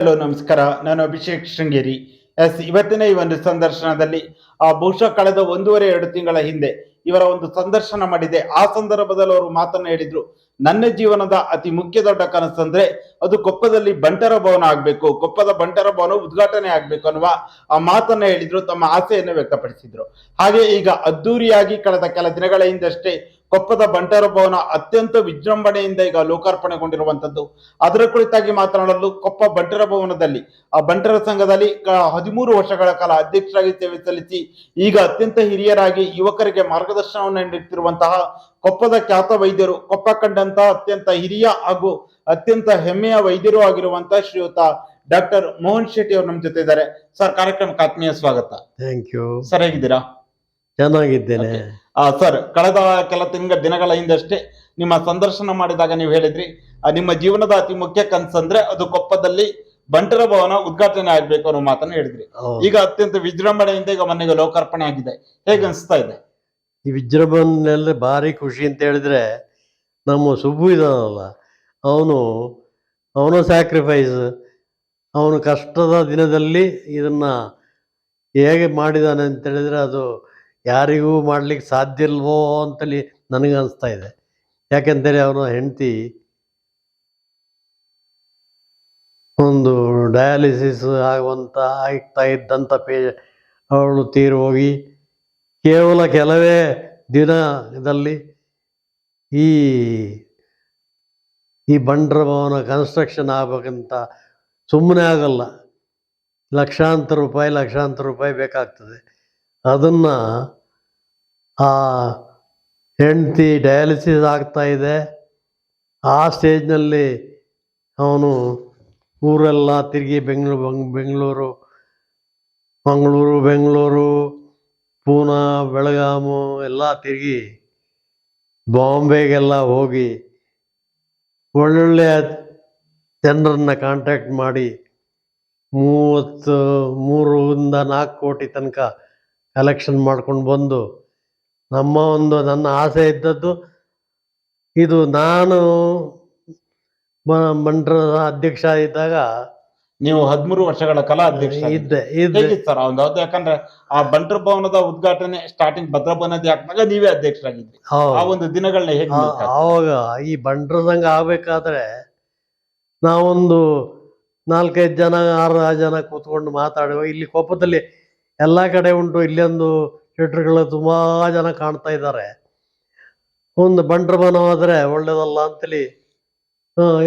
Hello, ನಮಸ್ಕಾರ. ನಾನು Abhishek Sringeri. S, ಇವತ್ತಿನ ಈ ಒಂದು ಸಂದರ್ಶನದಲ್ಲಿ ಆ ಬಹುಶಃ ಕಳೆದ ಒಂದೂವರೆ, ಎರಡು ತಿಂಗಳ ಹಿಂದೆ ಇವರ ಒಂದು ಸಂದರ್ಶನ ಮಾಡಿದೆ. ಆ ಸಂದರ್ಭದಲ್ಲಿ ಅವರು ಮಾತನ್ನ ಹೇಳಿದ್ರು, ನನ್ನ ಜೀವನದ ಅತಿ ಮುಖ್ಯ ದೊಡ್ಡ ಕನಸಂದ್ರೆ ಅದು ಕೊಪ್ಪದಲ್ಲಿ ಬಂಟರ ಭವನ ಆಗ್ಬೇಕು. ಕೊಪ್ಪದ ಬಂಟರ ಭವನ ಉದ್ಘಾಟನೆ ಆಗ್ಬೇಕು ಅನ್ನುವ ಆ ಮಾತನ್ನ ಹೇಳಿದ್ರು, ತಮ್ಮ ಆಸೆಯನ್ನು ವ್ಯಕ್ತಪಡಿಸಿದ್ರು. ಹಾಗೆ ಈಗ ಅದ್ದೂರಿಯಾಗಿ ಕಳೆದ ಕೆಲ ದಿನಗಳ ಹಿಂದಷ್ಟೇ ಕೊಪ್ಪದ ಬಂಟರ ಭವನ ಅತ್ಯಂತ ವಿಜೃಂಭಣೆಯಿಂದ ಈಗ ಲೋಕಾರ್ಪಣೆಗೊಂಡಿರುವಂತದ್ದು ಅದರ ಕುರಿತಾಗಿ ಮಾತನಾಡಲು ಕೊಪ್ಪ ಬಂಟರ ಭವನದಲ್ಲಿ ಆ ಬಂಟರ ಸಂಘದಲ್ಲಿ ಹದಿಮೂರು ವರ್ಷಗಳ ಕಾಲ ಅಧ್ಯಕ್ಷರಾಗಿ ಸೇವೆ ಸಲ್ಲಿಸಿ ಈಗ ಅತ್ಯಂತ ಹಿರಿಯರಾಗಿ ಯುವಕರಿಗೆ ಮಾರ್ಗದರ್ಶನವನ್ನು ನೀಡುತ್ತಿರುವಂತಹ ಕೊಪ್ಪದ ಖ್ಯಾತ ವೈದ್ಯರು ಕೊಪ್ಪ ಕಂಡಂತಹ ಅತ್ಯಂತ ಹಿರಿಯ ಹಾಗೂ ಅತ್ಯಂತ ಹೆಮ್ಮೆಯ ವೈದ್ಯರು ಆಗಿರುವಂತಹ ಶ್ರೀಯುತ ಡಾಕ್ಟರ್ ಮೋಹನ್ ಶೆಟ್ಟಿ ಅವರು ನಮ್ಮ ಜೊತೆ ಇದ್ದಾರೆ. ಸರ್ ಕಾರ್ಯಕ್ರಮಕ್ಕೆ ಆತ್ಮೀಯ ಸ್ವಾಗತ. ಥ್ಯಾಂಕ್ ಯು ಸರ್ ಹೇಗಿದ್ದೀರಾ? ಚೆನ್ನಾಗಿದ್ದೇನೆ. ಆ, ಸರ್ ಕಳೆದ ಕೆಲ ತಿಂಗಳ ದಿನಗಳ ಹಿಂದಷ್ಟೇ ನಿಮ್ಮ ಸಂದರ್ಶನ ಮಾಡಿದಾಗ ನೀವು ಹೇಳಿದ್ರಿ ನಿಮ್ಮ ಜೀವನದ ಅತಿ ಮುಖ್ಯ ಕನಸಂದ್ರೆ ಅದು ಕೊಪ್ಪದಲ್ಲಿ ಬಂಟರ ಭವನ ಉದ್ಘಾಟನೆ ಆಗ್ಬೇಕು ಅನ್ನೋ ಮಾತನ್ನ ಹೇಳಿದ್ರಿ. ಈಗ ಅತ್ಯಂತ ವಿಜೃಂಭಣೆಯಿಂದ ಈಗ ಮನೆಗೆ ಲೋಕಾರ್ಪಣೆ ಆಗಿದೆ. ಹೇಗೆ ಅನಿಸ್ತಾ ಇದೆ? ಈ ವಿಜೃಂಭಣೆಯಲ್ಲಿ ಭಾರಿ ಖುಷಿ ಅಂತ ಹೇಳಿದ್ರೆ ನಮ್ಮ ಸುಬ್ಬು ಇದಾನಲ್ಲ ಅವನು ಅವನ ಸ್ಯಾಕ್ರಿಫೈಸ್ ಅವನು ಕಷ್ಟದ ದಿನದಲ್ಲಿ ಇದನ್ನ ಹೇಗೆ ಮಾಡಿದಾನೆ ಅಂತ ಹೇಳಿದ್ರೆ ಅದು ಯಾರಿಗೂ ಮಾಡ್ಲಿಕ್ಕೆ ಸಾಧ್ಯ ಇಲ್ವೋ ಅಂತಲಿ ನನಗೆ ಅನಿಸ್ತಾ ಇದೆ. ಯಾಕೆಂತೇಳಿ ಅವನ ಹೆಂಡತಿ. ಒಂದು ಡಯಾಲಿಸಿಸ್ ಆಗುವಂಥ ಆಗ್ತಾ ಇದ್ದಂಥ ಪೇ, ಅವಳು ತೀರು ಹೋಗಿ, ಕೇವಲ ಕೆಲವೇ ದಿನ ದಿನದಲ್ಲಿ ಈ ಈ ಬಂಡ್ರ ಭವನ ಕನ್ಸ್ಟ್ರಕ್ಷನ್ ಆಗ್ಬೇಕಂತ ಸುಮ್ಮನೆ ಆಗಲ್ಲ. ಲಕ್ಷಾಂತರ ರೂಪಾಯಿ ಲಕ್ಷಾಂತರ ರೂಪಾಯಿ ಬೇಕಾಗ್ತದೆ. ಅದನ್ನು ಆ ಹೆಂಡತಿ ಡಯಾಲಿಸಿಸ್ ಆಗ್ತಾ ಇದೆ. ಆ ಸ್ಟೇಜ್ನಲ್ಲಿ ಅವನು ಊರೆಲ್ಲ ತಿರುಗಿ ಬೆಂಗಳೂರು ಬೆಂಗಳೂರು, ಮಂಗಳೂರು, ಬೆಂಗಳೂರು, ಪೂನಾ, ಬೆಳಗಾಮು ಎಲ್ಲ ತಿರುಗಿ ಬಾಂಬೆಗೆಲ್ಲ ಹೋಗಿ ಒಳ್ಳೊಳ್ಳೆಯ ಜನರನ್ನು ಕಾಂಟ್ಯಾಕ್ಟ್ ಮಾಡಿ ಮೂವತ್ತು, ಮೂರರಿಂದ ನಾಲ್ಕು ಕೋಟಿ ತನಕ ಕಲೆಕ್ಷನ್ ಮಾಡ್ಕೊಂಡು ಬಂದು ನಮ್ಮ ಒಂದು ನನ್ನ ಆಸೆ ಇದ್ದದ್ದು ಇದು ನಾನು ಮಂಡ್ರದ ಅಧ್ಯಕ್ಷ ಇದ್ದಾಗ ನೀವು ಹದಿಮೂರು ವರ್ಷಗಳ ಕಲಾ ಅಧ್ಯಕ್ಷ ಇದ್ದೆ ಸರ್ ಒಂದು ಅದು ಯಾಕಂದ್ರೆ ಆ ಬಂಟರ ಭವನದ ಉದ್ಘಾಟನೆ ಸ್ಟಾರ್ಟಿಂಗ್ ಭದ್ರ ಭವನದ ಹಾಕ್ದಾಗ ನೀವೇ ಅಧ್ಯಕ್ಷರಾಗಿದ್ರಿ. ಆ ಒಂದು ದಿನಗಳನ್ನ ಹೇಗೆ? ಆವಾಗ ಈ ಸಂಘ ಆಗ್ಬೇಕಾದ್ರೆ ನಾವೊಂದು ನಾಲ್ಕೈದು ಜನ ಆರು ಜನ ಕೂತ್ಕೊಂಡು ಮಾತಾಡುವ ಇಲ್ಲಿ ಕೊಪ್ಪದಲ್ಲಿ ಎಲ್ಲ ಕಡೆ ಉಂಟು, ಇಲ್ಲೊಂದು ಥಿಯೇಟ್ರ್ಗಳು ತುಂಬಾ ಜನ ಕಾಣ್ತಾ ಇದ್ದಾರೆ. ಒಂದು ಆದರೆ ಆದ್ರೆ ಒಳ್ಳೇದಲ್ಲ ಅಂತೇಳಿ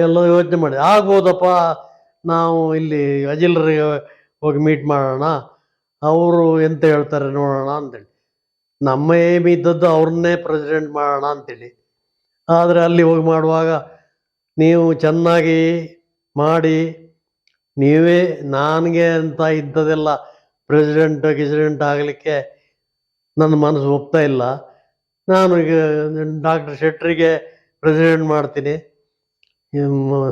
ಎಲ್ಲ ಯೋಚನೆ ಮಾಡಿ. ಆಗ್ಬೋದಪ್ಪ, ನಾವು ಇಲ್ಲಿ ಅಜಿಲ್ರಿಗೆ ಹೋಗಿ ಮೀಟ್ ಮಾಡೋಣ, ಅವರು ಎಂತ ಹೇಳ್ತಾರೆ ನೋಡೋಣ ಅಂತೇಳಿ. ನಮ್ಮ ಏಮ್ ಇದ್ದದ್ದು ಅವ್ರನ್ನೇ ಪ್ರೆಸಿಡೆಂಟ್ ಮಾಡೋಣ ಅಂತೇಳಿ. ಆದರೆ ಅಲ್ಲಿ ಹೋಗಿ ಮಾಡುವಾಗ ನೀವು ಚೆನ್ನಾಗಿ ಮಾಡಿ, ನೀವೇ ನನಗೆ ಅಂತ ಇದ್ದದೆಲ್ಲ ಪ್ರೆಸಿಡೆಂಟ್ ಗಿಸಿಡೆಂಟ್ ಆಗಲಿಕ್ಕೆ ನನ್ನ ಮನಸ್ಸು ಒಪ್ತಾ ಇಲ್ಲ. ನಾನು ಡಾಕ್ಟರ್ ಶೆಟ್ರಿಗೆ ಪ್ರೆಸಿಡೆಂಟ್ ಮಾಡ್ತೀನಿ.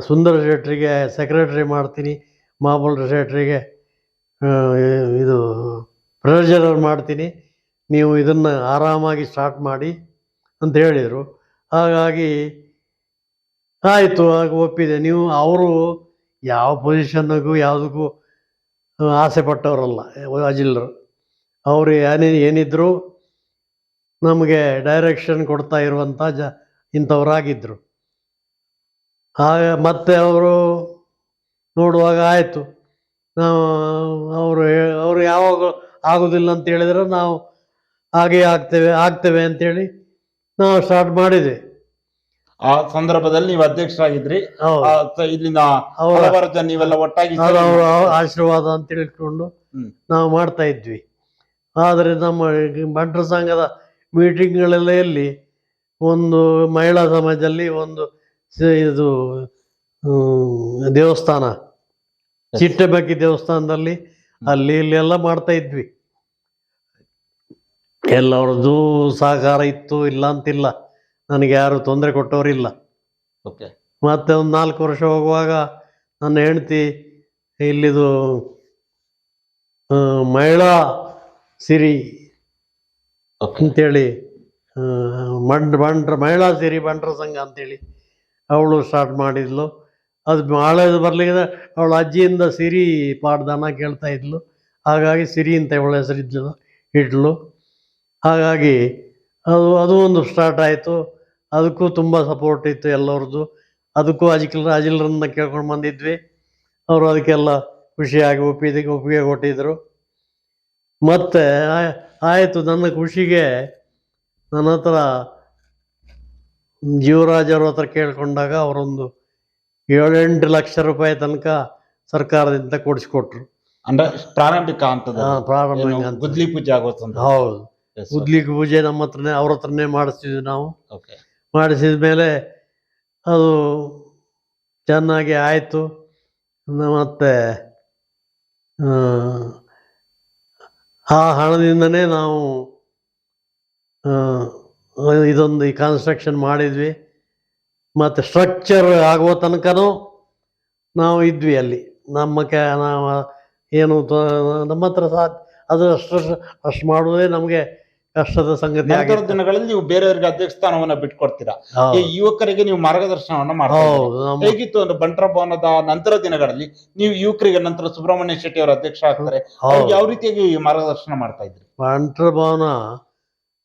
ಸುಂದರ ಶೆಟ್ರಿಗೆ ಸೆಕ್ರೆಟರಿ ಮಾಡ್ತೀನಿ. ಮಾಬಲ್ ಶೆಟ್ರಿಗೆ ಇದು ಟ್ರೆಜರರ್ ಮಾಡ್ತೀನಿ. ನೀವು ಇದನ್ನು ಆರಾಮಾಗಿ ಸ್ಟಾರ್ಟ್ ಮಾಡಿ ಅಂತ ಹೇಳಿದರು. ಹಾಗಾಗಿ ಆಯಿತು, ಆಗ ಒಪ್ಪಿದೆ. ನೀವು, ಅವರು ಯಾವ ಪೊಸಿಷನ್ನಿಗೂ ಯಾವುದಕ್ಕೂ ಆಸೆ ಪಟ್ಟವರಲ್ಲ ಅಜಿಲ್ರು. ಅವರು ಏನೇ, ಏನಿದ್ರು ನಮಗೆ ಡೈರೆಕ್ಷನ್ ಕೊಡ್ತಾ ಇರುವಂಥ ಜ ಇಂಥವರಾಗಿದ್ದರು ಹಾಗೆ ಮತ್ತೆ ಅವರು ನೋಡುವಾಗ ಆಯಿತು, ನಾವು, ಅವರು ಅವರು ಯಾವಾಗ ಆಗೋದಿಲ್ಲ ಅಂತ ಹೇಳಿದ್ರೆ ನಾವು ಹಾಗೆ ಆಗ್ತೇವೆ ಆಗ್ತೇವೆ ಅಂತೇಳಿ ನಾವು ಸ್ಟಾರ್ಟ್ ಮಾಡಿದ್ವಿ. ಆ ಸಂದರ್ಭದಲ್ಲಿ ನೀವು ಅಧ್ಯಕ್ಷರಾಗಿದ್ರಿ. ಹೌದು. ಆ, ಸ- ಇಲ್ಲಿನ ಅವರ ಹಲವಾರು ಜನ ನೀವೆಲ್ಲ ಒಟ್ಟಾಗಿ ಅದು ಸೇರಿ ಅವರ ಆಶೀರ್ವಾದ ಅಂತ ತಿಳ್ಕೊಂಡು ಹ್ಮ್. ನಾವು ಮಾಡ್ತಾ ಇದ್ವಿ. ಆದರೆ ನಮ್ಮ ಬಂಟ್ರ ಸಂಘದ ಮೀಟಿಂಗ್ಗಳೆಲ್ಲ ಎಲ್ಲಿ ಒಂದು ಮಹಿಳಾ ಸಮಾಜದಲ್ಲಿ ಒಂದು ಸ- ಇದು ಹ್ಮ್, ದೇವಸ್ಥಾನ ಚಿಟ್ಟೆಬಕ್ಕಿ ದೇವಸ್ಥಾನದಲ್ಲಿ ಅಲ್ಲಿ ಇಲ್ಲಿ ಎಲ್ಲ ಮಾಡ್ತಾ ಇದ್ವಿ. ಎಲ್ಲರದ್ದು ಸಹಕಾರ ಇತ್ತು ಇಲ್ಲ ಅಂತಿಲ್ಲ. ನನಗೆ ಯಾರು ತೊಂದರೆ ಕೊಟ್ಟವರಿಲ್ಲ. ಓಕೆ ಮತ್ತೆ ಒಂದು ನಾಲ್ಕು ವರ್ಷ ಹೋಗುವಾಗ ನನ್ನ ಹೆಂಡತಿ ಇಲ್ಲಿದು ಮಹಿಳಾ ಸಿರಿ ಅಂತೇಳಿ ಮಂಡ್ ಬಂಡ್ರ ಮಹಿಳಾ ಸಿರಿ ಬಂಡ್ರ ಸಂಘ ಅಂತೇಳಿ ಅವಳು ಸ್ಟಾರ್ಟ್ ಮಾಡಿದ್ಲು. ಅದು ಮಾಡದು ಬರ್ಲಿಕ್ಕೆ ಅವಳು ಅಜ್ಜಿಯಿಂದ ಸಿರಿ ಪಾಡ್ದಾನ ಕೇಳ್ತಾ ಇದ್ಲು. ಹಾಗಾಗಿ ಸಿರಿ ಅಂತ ಇವಳ ಹೆಸರಿದ್ಲು ಇಡ್ಲು. ಹಾಗಾಗಿ ಅದು ಅದು ಒಂದು ಸ್ಟಾರ್ಟ್ ಆಯಿತು. ಅದಕ್ಕೂ ತುಂಬ ಸಪೋರ್ಟ್ ಇತ್ತು ಎಲ್ಲರದ್ದು. ಅದಕ್ಕೂ ಅಜಿಲ್ ಅಜಿಲ್ರನ್ನ ಕೇಳ್ಕೊಂಡು ಬಂದಿದ್ವಿ. ಅವರು ಅದಕ್ಕೆಲ್ಲ ಖುಷಿಯಾಗಿ ಒಪ್ಪಿದ ಒಪ್ಪಿಗೆ ಕೊಟ್ಟಿದ್ರು. ಮತ್ತೆ ಆಯಿತು ನನ್ನ ಖುಷಿಗೆ ನನ್ನ ಹತ್ರ ಜೀವರಾಜ್ ಅವ್ರ ಹತ್ರ ಕೇಳ್ಕೊಂಡಾಗ ಅವರೊಂದು ಏಳೆಂಟು ಲಕ್ಷ ರೂಪಾಯಿ ತನಕ ಸರ್ಕಾರದಿಂದ ಕೊಡಿಸ್ಕೊಟ್ರು. ಅಂದ್ರೆ ಪ್ರಾರಂಭಿಕ ಹಂತದ ಆ, ಪ್ರಾರಂಭ ಅಂತ ಗುದ್ಲಿ ಪೂಜೆ ಆಗುತ್ತೆ ಸಂದರ್ಭ ಹೌದು ಉದ್ಲಿಕ್ಕೆ ಪೂಜೆ ನಮ್ಮ ಹತ್ರನೇ ಅವ್ರ ಹತ್ರನೇ ಮಾಡಿಸ್ತಿದ್ವಿ ನಾವು. ಓಕೆ ಮಾಡಿಸಿದ ಮೇಲೆ ಅದು ಚೆನ್ನಾಗಿ ಆಯಿತು. ಮತ್ತು, ಆ ಹಣದಿಂದನೇ ನಾವು ಇದೊಂದು ಈ ಕನ್ಸ್ಟ್ರಕ್ಷನ್ ಮಾಡಿದ್ವಿ. ಮತ್ತು ಸ್ಟ್ರಕ್ಚರ್ ಆಗುವ ತನಕನೂ ನಾವು ಇದ್ವಿ ಅಲ್ಲಿ. ನಮ್ಮ ಕೆ, ನಾವು ಏನು ನಮ್ಮ ಹತ್ರ ಸಾ ಅದು ಅಷ್ಟು ಅಷ್ಟು ಮಾಡುವುದೇ ನಮಗೆ ಕಷ್ಟದ ಸಂಗತಿ ನಂತರ ಆಗಿತ್ತು. ದಿನಗಳಲ್ಲಿ ನೀವು ಬೇರೆಯವರಿಗೆ ಅಧ್ಯಕ್ಷ ಸ್ಥಾನವನ್ನ ಬಿಟ್ಕೊಡ್ತೀರಾ? ಈ ಹೌದು. ಯುವಕರಿಗೆ ನೀವು ಮಾರ್ಗದರ್ಶನವನ್ನ ಮಾಡ್ತೀರಾ ಇದ್ದೀರಿ. ಹೌದು ನಮ್ಮ ಹೇಗಿತ್ತು ಅಂದ್ರೆ ಬಂಟ್ರ ಭವನದ ನಂತರ ದಿನಗಳಲ್ಲಿ ನೀವು ಯುವಕರಿಗೆ ನಂತರ ಸುಬ್ರಹ್ಮಣ್ಯ ಶೆಟ್ಟಿ ಅವರ ಅಧ್ಯಕ್ಷ ಆಗ್ತಾರೆ. ಅವ್ರಿಗೆ ಯಾವ ರೀತಿಯಾಗಿ ಮಾರ್ಗದರ್ಶನ ಮಾಡ್ತಾ ಇದ್ರಿ? ಬಂಟ್ರ ಭವನ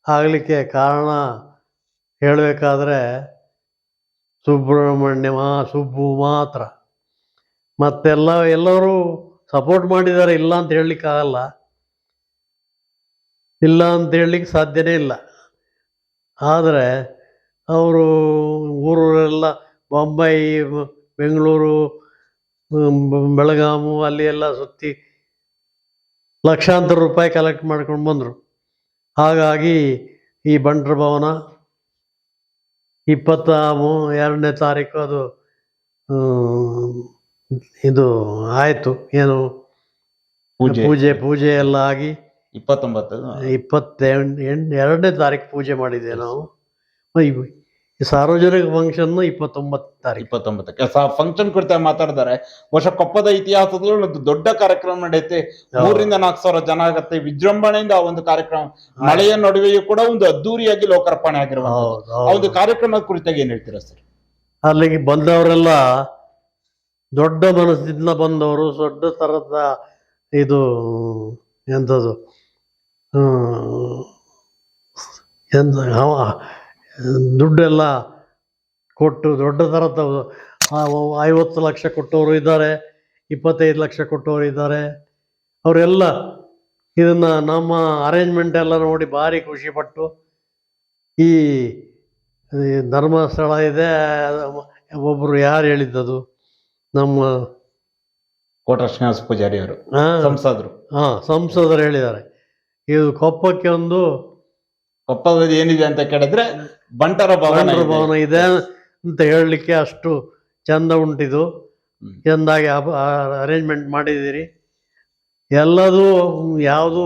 ಆಗ್ಲಿಕ್ಕೆ ಕಾರಣ ಹೇಳಬೇಕಾದ್ರೆ ಸುಬ್ರಹ್ಮಣ್ಯ ಮಾ ಸುಬ್ಬು ಮಾತ್ರ. ಮತ್ತೆಲ್ಲ ಎಲ್ಲರೂ ಸಪೋರ್ಟ್ ಮಾಡಿದ್ದಾರೆ ಇಲ್ಲ ಅಂತ ಹೇಳಲಿಕ್ಕಾಗಲ್ಲ. ಇಲ್ಲ ಅಂತ ಹೇಳಲಿಕ್ಕೆ ಸಾಧ್ಯನೇ ಇಲ್ಲ. ಆದರೆ ಅವರು ಊರೂರೆಲ್ಲ ಬೊಂಬೈ ಬೆಂಗಳೂರು ಬೆಳಗಾಮು ಅಲ್ಲಿ ಎಲ್ಲ ಸುತ್ತಿ ಲಕ್ಷಾಂತರ ರೂಪಾಯಿ ಕಲೆಕ್ಟ್ ಮಾಡ್ಕೊಂಡು ಬಂದರು. ಹಾಗಾಗಿ ಈ ಬಂಟ್ರ ಭವನ ಇಪ್ಪತ್ತ ಎರಡನೇ ತಾರೀಕು ಅದು ಇದು ಆಯಿತು. ಏನು ಪೂಜೆ ಪೂಜೆ ಎಲ್ಲ ಆಗಿ ಇಪ್ಪತ್ತೊಂಬತ್ತು ಇಪ್ಪತ್ತೆಂಟು ಎಂಟು ಎರಡನೇ ತಾರೀಕು ಪೂಜೆ ಮಾಡಿದ್ದೆ ನಾವು. ಈ ಸಾರ್ವಜನಿಕ ಫಂಕ್ಷನ್ ಇಪ್ಪತ್ತೊಂಬತ್ತು ತಾರೀಕು. ಇಪ್ಪತ್ತೊಂಬತ್ತಕ್ಕೆ. ಫಂಕ್ಷನ್ ಕುರಿತ ಮಾತಾಡಿದ್ದಾರೆ ವರ್ಷ ಕೊಪ್ಪದ ಇತಿಹಾಸದಲ್ಲಿ ಒಂದು ದೊಡ್ಡ ಕಾರ್ಯಕ್ರಮ ನಡೆಯುತ್ತೆ. ಮೂರರಿಂದ ನಾಲ್ಕು ಸಾವಿರ ಜನ ಆಗತ್ತೆ. ವಿಜೃಂಭಣೆಯಿಂದ ಆ ಒಂದು ಕಾರ್ಯಕ್ರಮ ಮಳೆಯ ನಡುವೆಯೂ ಕೂಡ ಒಂದು ಅದ್ದೂರಿಯಾಗಿ ಲೋಕಾರ್ಪಣೆ ಆಗಿರುವ ಆ ಒಂದು ಕಾರ್ಯಕ್ರಮದ ಕುರಿತಾಗಿ ಏನ್ ಹೇಳ್ತೀರಾ ಸರ್? ಅಲ್ಲಿಗೆ ಬಂದವರೆಲ್ಲ ದೊಡ್ಡ ಮನಸ್ಸಿಂದ ಬಂದವರು ದೊಡ್ಡ ತರದ ಇದು ಎಂಥದ್ದು ಎಂತ ಅವ- ದುಡ್ಡೆಲ್ಲ ಕೊಟ್ಟು ದೊಡ್ಡ ಥರದ ಆ ಐವತ್ತು ಲಕ್ಷ ಕೊಟ್ಟವರು ಇದ್ದಾರೆ ಇಪ್ಪತ್ತೈದು ಲಕ್ಷ ಕೊಟ್ಟವರು ಇದ್ದಾರೆ. ಅವರೆಲ್ಲ ಇದನ್ನು ನಮ್ಮ ಅರೇಂಜ್ಮೆಂಟ್ ಎಲ್ಲ ನೋಡಿ ಭಾರಿ ಖುಷಿಪಟ್ಟು ಈ ಈ ಧರ್ಮಸ್ಥಳ ಇದೆ ಒಬ್ಬರು ಯಾರು ಹೇಳಿದ್ದದು? ನಮ್ಮ ಕೋಟ ಶ್ರೀನಿವಾಸ ಪೂಜಾರಿ ಅವರು ಸಂಸದರು. ಹಾಂ ಸಂಸದರು ಹೇಳಿದ್ದಾರೆ. ಇದು ಕೊಪ್ಪಕ್ಕೆ ಒಂದು ಕೊಪ್ಪದಲ್ಲಿ ಏನಿದೆ ಅಂತ ಕೇಳಿದ್ರೆ ಬಂಟರ ಭವನ ಬಂಟರ. ಭವನ ಇದೆ ಅಂತ ಹೇಳಲಿಕ್ಕೆ ಅಷ್ಟು ಚಂದ ಉಂಟಿದು. ಚೆಂದಾಗಿ ಅರೇಂಜ್ಮೆಂಟ್ ಮಾಡಿದ್ದೀರಿ ಎಲ್ಲದೂ ಯಾವುದು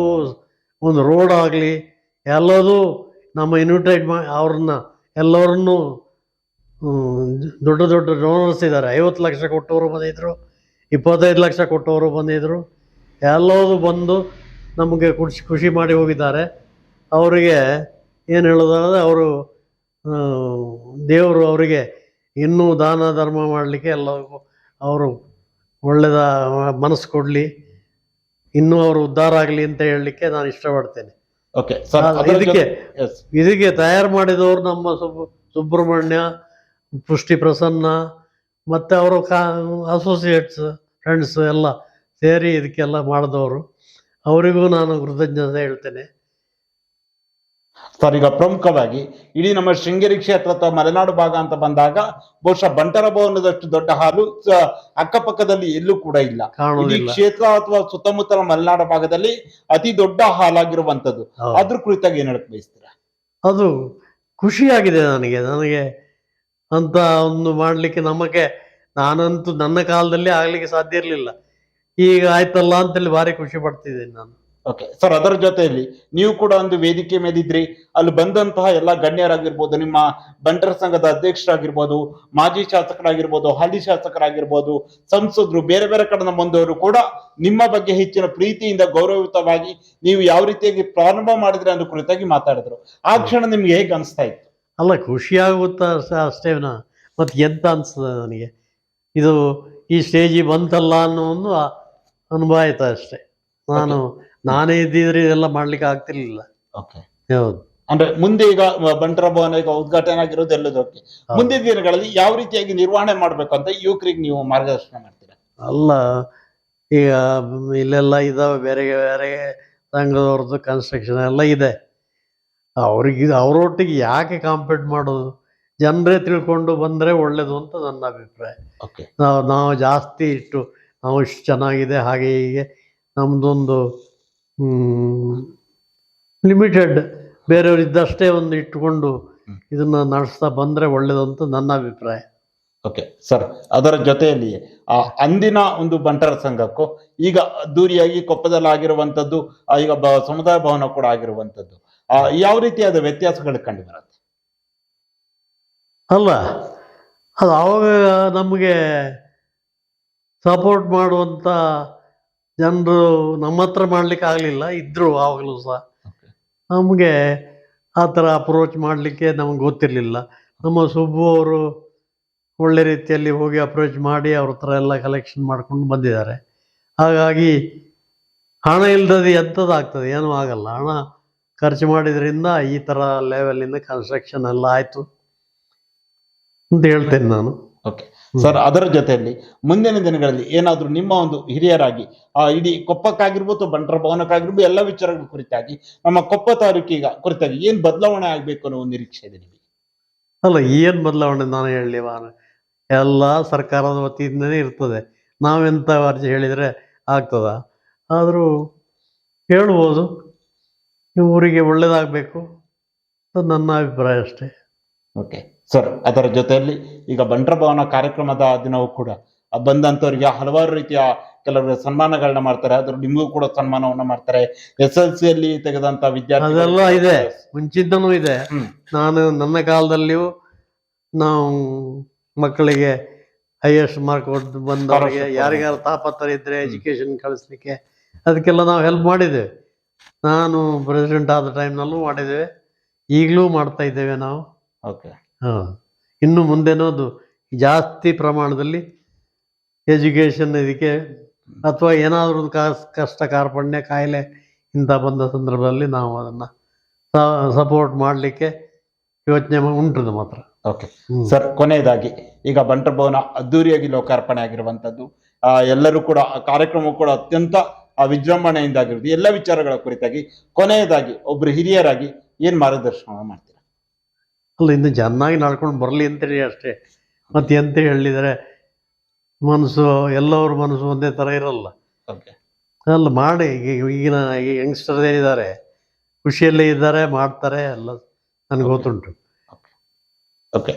ಒಂದು ರೋಡ್ ಆಗಲಿ ಎಲ್ಲದೂ ನಮ್ಮ ಇನ್ವಿಟೈಟ್ ಮಾ ಅವ್ರನ್ನ ಎಲ್ಲರನ್ನೂ ದೊಡ್ಡ ದೊಡ್ಡ ಡೋನರ್ಸ್ ಇದ್ದಾರೆ ಐವತ್ತು ಲಕ್ಷ ಕೊಟ್ಟವರು ಬಂದಿದ್ರು ಇಪ್ಪತ್ತೈದು ಲಕ್ಷ ಕೊಟ್ಟವರು ಬಂದಿದ್ರು ಎಲ್ಲರೂ ಬಂದು ನಮಗೆ ಖುಷಿ ಖುಷಿ ಮಾಡಿ ಹೋಗಿದ್ದಾರೆ. ಅವರಿಗೆ ಏನು ಹೇಳೋದಾದ್ರೆ ಅವರು ದೇವರು ಅವರಿಗೆ ಇನ್ನೂ ದಾನ ಧರ್ಮ ಮಾಡಲಿಕ್ಕೆ ಎಲ್ಲ ಅವರು ಒಳ್ಳೆಯದ ಮನಸ್ಸು ಕೊಡಲಿ. ಇನ್ನೂ ಅವರು ಉದ್ಧಾರ ಆಗಲಿ ಅಂತ ಹೇಳಲಿಕ್ಕೆ ನಾನು ಇಷ್ಟಪಡ್ತೇನೆ. ಓಕೆ ಇದಕ್ಕೆ ಇದಕ್ಕೆ ತಯಾರು ಮಾಡಿದವರು ನಮ್ಮ ಸುಬ್ ಸುಬ್ರಹ್ಮಣ್ಯ ಪುಷ್ಟಿ ಪ್ರಸನ್ನ ಮತ್ತು ಅವರು ಕಾ ಅಸೋಸಿಯೇಟ್ಸ್ ಫ್ರೆಂಡ್ಸ್ ಎಲ್ಲ ಸೇರಿ ಇದಕ್ಕೆಲ್ಲ ಮಾಡಿದವರು. ಅವರಿಗೂ ನಾನು ಕೃತಜ್ಞತೆ ಹೇಳ್ತೇನೆ. ಸರ್ ಈಗ ಪ್ರಮುಖವಾಗಿ ಇಡೀ ನಮ್ಮ ಶೃಂಗೇರಿ ಕ್ಷೇತ್ರ ಅಥವಾ ಮಲೆನಾಡು ಭಾಗ ಅಂತ ಬಂದಾಗ ಬಹುಶಃ ಬಂಟರ ಭವನದಷ್ಟು ದೊಡ್ಡ ಹಾಲು ಅಕ್ಕಪಕ್ಕದಲ್ಲಿ ಎಲ್ಲೂ ಕೂಡ ಇಲ್ಲ. ಈ ಕ್ಷೇತ್ರ ಅಥವಾ ಸುತ್ತಮುತ್ತಲ ಮಲೆನಾಡು ಭಾಗದಲ್ಲಿ ಅತಿ ದೊಡ್ಡ ಹಾಲಾಗಿರುವಂತದ್ದು. ಅದ್ರ ಕುರಿತಾಗಿ ಏನ್ ಹೇಳಕ್ ಬಯಸ್ತೀರಾ? ಅದು ಖುಷಿಯಾಗಿದೆ ನನಗೆ. ನನಗೆ ಅಂತ ಒಂದು ಮಾಡ್ಲಿಕ್ಕೆ ನಮಗೆ ನಾನಂತೂ ನನ್ನ ಕಾಲದಲ್ಲಿ ಆಗ್ಲಿಕ್ಕೆ ಸಾಧ್ಯ ಇರಲಿಲ್ಲ. ಈಗ ಆಯ್ತಲ್ಲ ಅಂತೇಳಿ ಭಾರಿ ಖುಷಿ ಪಡ್ತಿದ್ದೀನಿ ನಾನು. ಓಕೆ ಸರ್ ಅದರ ಜೊತೆಯಲ್ಲಿ ನೀವು ಕೂಡ ಒಂದು ವೇದಿಕೆ ಮೇಲಿದ್ರಿ ಅಲ್ಲಿ ಬಂದಂತಹ ಎಲ್ಲ ಗಣ್ಯರಾಗಿರ್ಬೋದು ನಿಮ್ಮ ಬಂಟರ ಸಂಘದ ಅಧ್ಯಕ್ಷರಾಗಿರ್ಬೋದು ಮಾಜಿ ಶಾಸಕರಾಗಿರ್ಬೋದು ಹಾಲಿ ಶಾಸಕರಾಗಿರ್ಬೋದು ಸಂಸದರು ಬೇರೆ ಬೇರೆ ಕಡೆ ಬಂದವರು ಕೂಡ ನಿಮ್ಮ ಬಗ್ಗೆ ಹೆಚ್ಚಿನ ಪ್ರೀತಿಯಿಂದ ಗೌರವಯುತವಾಗಿ ನೀವು ಯಾವ ರೀತಿಯಾಗಿ ಪ್ರಾರಂಭ ಮಾಡಿದ್ರೆ ಅನ್ನೋ ಕುರಿತಾಗಿ ಮಾತಾಡಿದ್ರು. ಆ ಕ್ಷಣ ನಿಮ್ಗೆ ಹೇಗೆ ಅನಿಸ್ತಾ ಇತ್ತು? ಅಲ್ಲ ಖುಷಿ ಆಗುತ್ತಾ ಅಷ್ಟೇ ಅಷ್ಟೇನಾ ಮತ್ತೆ ಎಂತ ಅನ್ಸ್ತದೆ ನನಗೆ? ಇದು ಈ ಸ್ಟೇಜಿಗೆ ಬಂತಲ್ಲ ಅನ್ನೋ ಒಂದು ಅನುಭವ ಆಯ್ತು ಅಷ್ಟೇ. ನಾನು ನಾನೇ ಇದ್ದಿದ್ರೆ ಇದೆಲ್ಲ ಮಾಡ್ಲಿಕ್ಕೆ ಆಗ್ತಿರ್ಲಿಲ್ಲ. ಓಕೆ ಹೌದು. ಅಂದ್ರೆ ಮುಂದೆ ಈಗ ಬಂಟರ ಭವನ ಈಗ ಉದ್ಘಾಟನೆ ಆಗಿರೋದು ಎಲ್ಲದಕ್ಕೆ ಮುಂದಿನ ದಿನಗಳಲ್ಲಿ ಯಾವ ರೀತಿಯಾಗಿ ನಿರ್ವಹಣೆ ಮಾಡ್ಬೇಕು ಅಂತ ಯುವಕರಿಗೆ ನೀವು ಮಾರ್ಗದರ್ಶನ ಮಾಡ್ತೀರಾ? ಅಲ್ಲ ಈಗ ಇಲ್ಲೆಲ್ಲ ಇದಾವೆ ಬೇರೆ ಬೇರೆ ಸಂಘದವ್ರದ್ದು ಕನ್ಸ್ಟ್ರಕ್ಷನ್ ಎಲ್ಲ ಇದೆ. ಅವ್ರಿಗೆ ಅವರೊಟ್ಟಿಗೆ ಯಾಕೆ ಕಾಂಪೀಟ್ ಮಾಡೋದು? ಜನರೇ ತಿಳ್ಕೊಂಡು ಬಂದರೆ ಒಳ್ಳೇದು ಅಂತ ನನ್ನ ಅಭಿಪ್ರಾಯ. ಓಕೆ ನಾವು ನಾವು ಜಾಸ್ತಿ ಇಟ್ಟು ನಾವು ಇಷ್ಟು ಚೆನ್ನಾಗಿದೆ ಹಾಗೆ ಹೀಗೆ. ನಮ್ಮದೊಂದು ಲಿಮಿಟೆಡ್ ಬೇರೆಯವ್ರು ಇದ್ದಷ್ಟೇ ಒಂದು ಇಟ್ಟುಕೊಂಡು. ಇದನ್ನ ನಡೆಸ್ತಾ ಬಂದರೆ ಒಳ್ಳೇದಂತ ನನ್ನ ಅಭಿಪ್ರಾಯ. ಓಕೆ ಸರ್ ಅದರ ಜೊತೆಯಲ್ಲಿ ಆ ಅಂದಿನ ಒಂದು ಬಂಟರ ಸಂಘಕ್ಕೂ ಈಗ ಅದ್ದೂರಿಯಾಗಿ ಕೊಪ್ಪದಲ್ಲಿ ಆಗಿರುವಂಥದ್ದು ಈಗ ಬ- ಸಮುದಾಯ ಭವನ ಕೂಡ ಆಗಿರುವಂಥದ್ದು ಆ, ಯಾವ ರೀತಿಯಾದ ವ್ಯತ್ಯಾಸಗಳು ಕಂಡು ಬರುತ್ತೆ? ಅಲ್ಲ ಅದು ಆವಾಗ ನಮಗೆ ಸಪೋರ್ಟ್ ಮಾಡುವಂಥ ಜನರು ನಮ್ಮ ಹತ್ರ ಮಾಡ್ಲಿಕ್ಕೆ ಆಗಲಿಲ್ಲ ಇದ್ದರು ಆವಾಗಲೂ ಸಹ. ನಮಗೆ ಆ ಥರ ಅಪ್ರೋಚ್ ಮಾಡಲಿಕ್ಕೆ ನಮಗೆ ಗೊತ್ತಿರಲಿಲ್ಲ. ನಮ್ಮ ಸುಬ್ಬು ಅವರು ಒಳ್ಳೆ ರೀತಿಯಲ್ಲಿ ಹೋಗಿ ಅಪ್ರೋಚ್ ಮಾಡಿ ಅವ್ರ ಹತ್ರ ಎಲ್ಲ ಕಲೆಕ್ಷನ್ ಮಾಡ್ಕೊಂಡು ಬಂದಿದ್ದಾರೆ. ಹಾಗಾಗಿ ಹಣ ಇಲ್ದದೆ ಎಂಥದ್ದಾಗ್ತದೆ ಏನೂ ಆಗಲ್ಲ. ಹಣ ಖರ್ಚು ಮಾಡಿದ್ರಿಂದ ಈ ಥರ ಲೆವೆಲಿಂದ ಕನ್ಸ್ಟ್ರಕ್ಷನ್ ಎಲ್ಲ ಆಯಿತು ಅಂತ ಹೇಳ್ತೇನೆ ನಾನು. ಓಕೆ ಸರ್ ಅದರ ಜೊತೆಯಲ್ಲಿ ಮುಂದಿನ ದಿನಗಳಲ್ಲಿ ಏನಾದರೂ ನಿಮ್ಮ ಒಂದು ಹಿರಿಯರಾಗಿ ಆ ಇಡೀ ಕೊಪ್ಪಕ್ಕಾಗಿರ್ಬೋದು ಬಂಟರ ಭವನಕ್ಕಾಗಿರ್ಬೋದು ಎಲ್ಲ ವಿಚಾರಗಳ ಕುರಿತಾಗಿ ನಮ್ಮ ಕೊಪ್ಪ ತಾಲೂಕಿಗ ಕುರಿತಾಗಿ ಏನ್ ಬದಲಾವಣೆ ಆಗ್ಬೇಕು ಅನ್ನೋ ಒಂದು ನಿರೀಕ್ಷೆ ಇದೆ ನಿಮಗೆ? ಅಲ್ಲ ಏನು ಬದಲಾವಣೆ ನಾನು ಹೇಳಲಿ ಎಲ್ಲ ಸರ್ಕಾರದ ವತಿಯಿಂದನೇ ಇರ್ತದೆ. ನಾವೆಂತ ಅರ್ಜಿ ಹೇಳಿದರೆ ಆಗ್ತದ? ಆದರೂ ಹೇಳ್ಬೋದು. ಊರಿಗೆ ಒಳ್ಳೇದಾಗಬೇಕು ನನ್ನ ಅಭಿಪ್ರಾಯ ಅಷ್ಟೇ. ಓಕೆ ಸರ್ ಅದರ ಜೊತೆಯಲ್ಲಿ ಈಗ ಬಂಟರ ಭವನ ಕಾರ್ಯಕ್ರಮದ ದಿನವೂ ಕೂಡ ಬಂದಂಥವ್ರಿಗೆ ಬಂದಂತವರಿಗೆ ಹಲವಾರು ರೀತಿಯ ಕೆಲವರು ಸನ್ಮಾನಗಳನ್ನ ಮಾಡ್ತಾರೆ. ಅದ್ರ ನಿಮಗೂ ಕೂಡ ಸನ್ಮಾನವನ್ನ ಮಾಡ್ತಾರೆ. ಎಸ್ ಎಲ್ ಸಿ ಅಲ್ಲಿ ತೆಗೆದಂತ ವಿದ್ಯಾರ್ಥಿ ಅದೆಲ್ಲ ಇದೆ. ಮುಂಚಿದ್ದನೂ ಇದೆ. ನಾನು ನನ್ನ ಕಾಲದಲ್ಲಿಯೂ ನಾವು ಮಕ್ಕಳಿಗೆ ಹೈಯೆಸ್ಟ್ ಮಾರ್ಕ್ ಹೊಡೆದು ಬಂದವರಿಗೆ ಯಾರಿಗಾರು ತಾಪತ್ರ ಇದ್ರೆ ಎಜುಕೇಶನ್ ಕಳಿಸ್ಲಿಕ್ಕೆ ಅದಕ್ಕೆಲ್ಲ ನಾವು ಹೆಲ್ಪ್ ಮಾಡಿದ್ದೇವೆ. ನಾನು ಪ್ರೆಸಿಡೆಂಟ್ ಆದ ಟೈಮ್ನಲ್ಲೂ ಮಾಡಿದ್ದೇವೆ. ಈಗಲೂ ಮಾಡ್ತಾ ಇದ್ದೇವೆ ನಾವು. ಓಕೆ ಹಾಂ. ಇನ್ನು ಮುಂದೆನೋದು ಜಾಸ್ತಿ ಪ್ರಮಾಣದಲ್ಲಿ ಎಜುಕೇಷನ್ ಇದಕ್ಕೆ ಅಥವಾ ಏನಾದರೂ ಒಂದು ಕಷ್ಟ ಕಾರ್ಪಣ್ಯ ಕಾಯಿಲೆ ಇಂಥ ಬಂದ ಸಂದರ್ಭದಲ್ಲಿ ನಾವು ಅದನ್ನು ಸಪೋರ್ಟ್ ಮಾಡಲಿಕ್ಕೆ ಯೋಚನೆ ಉಂಟು ಮಾತ್ರ. ಓಕೆ ಸರ್ ಕೊನೆಯದಾಗಿ ಈಗ ಬಂಟರ ಭವನ ಅದ್ದೂರಿಯಾಗಿ ಲೋಕಾರ್ಪಣೆ ಆಗಿರುವಂಥದ್ದು ಆ ಎಲ್ಲರೂ ಕೂಡ ಕಾರ್ಯಕ್ರಮ ಕೂಡ ಅತ್ಯಂತ ಆ ವಿಜೃಂಭಣೆಯಿಂದ ಆಗಿರೋದು ಎಲ್ಲ ವಿಚಾರಗಳ ಕುರಿತಾಗಿ ಕೊನೆಯದಾಗಿ ಒಬ್ಬರು ಹಿರಿಯರಾಗಿ ಏನು ಮಾರ್ಗದರ್ಶನ ಮಾಡ್ತೀರಾ? ಅಲ್ಲ ಇನ್ನು ಚೆನ್ನಾಗಿ ನಡ್ಕೊಂಡು ಬರಲಿ ಅಂತೇಳಿ ಅಷ್ಟೇ. ಮತ್ತೆ ಎಂತ ಹೇಳಿದರೆ ಮನಸ್ಸು ಎಲ್ಲವ್ರ ಮನಸ್ಸು ಒಂದೇ ಥರ ಇರಲ್ಲ. ಅಲ್ಲ ಮಾಡಿ ಈಗ ಈಗಿನ ಯಂಗ್ಸ್ಟರ್ ಏನಿದ್ದಾರೆ ಖುಷಿಯಲ್ಲೇ ಇದ್ದಾರೆ ಮಾಡ್ತಾರೆ ಎಲ್ಲ ನನಗೆ ಗೊತ್ತುಂಟು. ಓಕೆ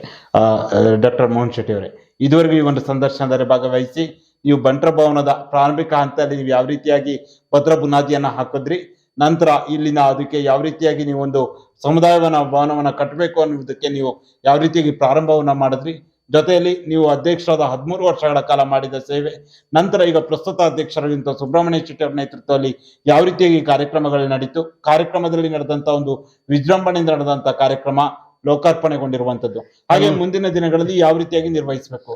ಡಾಕ್ಟರ್ ಮೋಹನ್ ಶೆಟ್ಟಿ ಅವರೇ ಇದುವರೆಗೂ ಈ ಒಂದು ಸಂದರ್ಶನದಲ್ಲಿ ಭಾಗವಹಿಸಿ ನೀವು ಬಂಟ್ರ ಭವನದ ಪ್ರಾರಂಭಿಕ ಹಂತದಲ್ಲಿ ನೀವು ಯಾವ ರೀತಿಯಾಗಿ ಭದ್ರ ಬುನಾದಿಯನ್ನು ಹಾಕಿದ್ರಿ ನಂತರ ಇಲ್ಲಿನ ಅದಕ್ಕೆ ಯಾವ ರೀತಿಯಾಗಿ ನೀವೊಂದು ಸಮುದಾಯವನ್ನ ಭವನವನ್ನು ಕಟ್ಟಬೇಕು ಅನ್ನೋದಕ್ಕೆ ನೀವು ಯಾವ ರೀತಿಯಾಗಿ ಪ್ರಾರಂಭವನ್ನ ಮಾಡಿದ್ರಿ? ಜೊತೆಯಲ್ಲಿ ನೀವು ಅಧ್ಯಕ್ಷರಾದ ಹದಿಮೂರು ವರ್ಷಗಳ ಕಾಲ ಮಾಡಿದ ಸೇವೆ ನಂತರ ಈಗ ಪ್ರಸ್ತುತ ಅಧ್ಯಕ್ಷರಾಗಿಂತ ಸುಬ್ರಹ್ಮಣ್ಯ ಶೆಟ್ಟಿ ಅವರ ನೇತೃತ್ವದಲ್ಲಿ ಯಾವ ರೀತಿಯಾಗಿ ಕಾರ್ಯಕ್ರಮಗಳು ನಡೀತು? ಕಾರ್ಯಕ್ರಮದಲ್ಲಿ ನಡೆದಂತ ಒಂದು ವಿಜೃಂಭಣೆಯಿಂದ ನಡೆದಂತ ಕಾರ್ಯಕ್ರಮ ಲೋಕಾರ್ಪಣೆಗೊಂಡಿರುವಂತದ್ದು. ಹಾಗೆ ಮುಂದಿನ ದಿನಗಳಲ್ಲಿ ಯಾವ ರೀತಿಯಾಗಿ ನಿರ್ವಹಿಸಬೇಕು.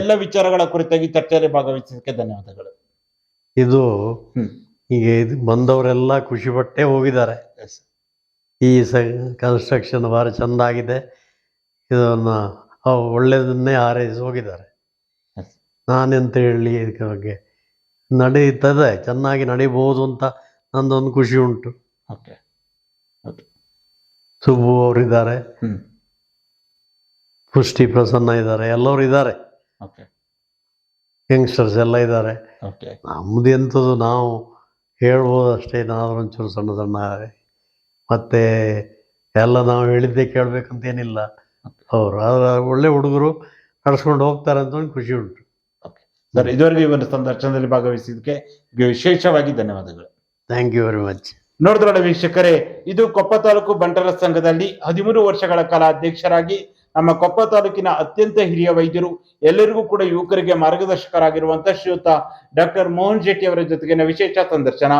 ಎಲ್ಲ ವಿಚಾರಗಳ ಕುರಿತಾಗಿ ಚರ್ಚೆಯಲ್ಲಿ ಭಾಗವಹಿಸೋದಕ್ಕೆ ಧನ್ಯವಾದಗಳು. ಇದು ಹೀಗೆ ಈಗ ಬಂದವರೆಲ್ಲ ಖುಷಿ ಪಟ್ಟೆ ಹೋಗಿದ್ದಾರೆ. ಈ ಸ ಕನ್ಸ್ಟ್ರಕ್ಷನ್ ಭಾರಿ ಚೆಂದಾಗಿದೆ. ಇದನ್ನು ಅವು ಒಳ್ಳೆಯದನ್ನೇ ಆರೈಸಿ ಹೋಗಿದ್ದಾರೆ. ನಾನೆಂತ ಹೇಳಿ ಇದಕ್ಕೆ ಬಗ್ಗೆ? ನಡೀತದೆ ಚೆನ್ನಾಗಿ ನಡೀಬೋದು ಅಂತ ನಂದೊಂದು ಖುಷಿ ಉಂಟು. ಓಕೆ ಸುಬ್ಬು ಅವರಿದ್ದಾರೆ. ಇದ್ದಾರೆ ಪುಷ್ಟಿ ಪ್ರಸನ್ನ ಇದ್ದಾರೆ ಎಲ್ಲರೂ ಇದ್ದಾರೆ. ಯಂಗ್ಸ್ಟರ್ಸ್ ಎಲ್ಲ ಇದ್ದಾರೆ. ನಮ್ದು ಎಂಥದ್ದು ನಾವು ಹೇಳ್ಬೋದು ಅಷ್ಟೇ ನಾವು ಒಂಚೂರು ಸಣ್ಣ ಸಣ್ಣ ಮತ್ತೆ ಎಲ್ಲ ನಾವು ಹೇಳಿದ್ದೆ ಕೇಳಬೇಕಂತೇನಿಲ್ಲ ಅವರು ಆದ್ರೆ ಒಳ್ಳೆ ಹುಡುಗರು ನಡ್ಸ್ಕೊಂಡು ಹೋಗ್ತಾರೆ ಅಂತ ಒಂದು ಖುಷಿ ಉಂಟು. ಸರ್ ಇದುವರೆಗೂ ಇವರ ಸಂದರ್ಶನದಲ್ಲಿ ಭಾಗವಹಿಸಿದ್ದಕ್ಕೆ ವಿಶೇಷವಾಗಿ ಧನ್ಯವಾದಗಳು. ಥ್ಯಾಂಕ್ ಯು ವೆರಿ ಮಚ್ ನೋಡಿದ್ರಲ್ಲ ವೀಕ್ಷಕರೇ ಇದು ಕೊಪ್ಪ ತಾಲೂಕು ಬಂಟರ ಸಂಘದಲ್ಲಿ ಹದಿಮೂರು ವರ್ಷಗಳ ಕಾಲ ಅಧ್ಯಕ್ಷರಾಗಿ ನಮ್ಮ ಕೊಪ್ಪ ತಾಲೂಕಿನ ಅತ್ಯಂತ ಹಿರಿಯ ವೈದ್ಯರು ಎಲ್ಲರಿಗೂ ಕೂಡ ಯುವಕರಿಗೆ ಮಾರ್ಗದರ್ಶಕರಾಗಿರುವಂತಹ ಶ್ರೀಯುತ ಡಾಕ್ಟರ್ ಮೋಹನ್ ಶೆಟ್ಟಿ ಅವರ ಜೊತೆಗಿನ ವಿಶೇಷ ಸಂದರ್ಶನ.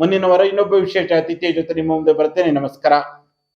ಮುಂದಿನ ವಾರ ಇನ್ನೊಬ್ಬ ವಿಶೇಷ ಅತಿಥಿಯ ಜೊತೆ ನಿಮ್ಮ ಮುಂದೆ ಬರ್ತೇನೆ. ನಮಸ್ಕಾರ.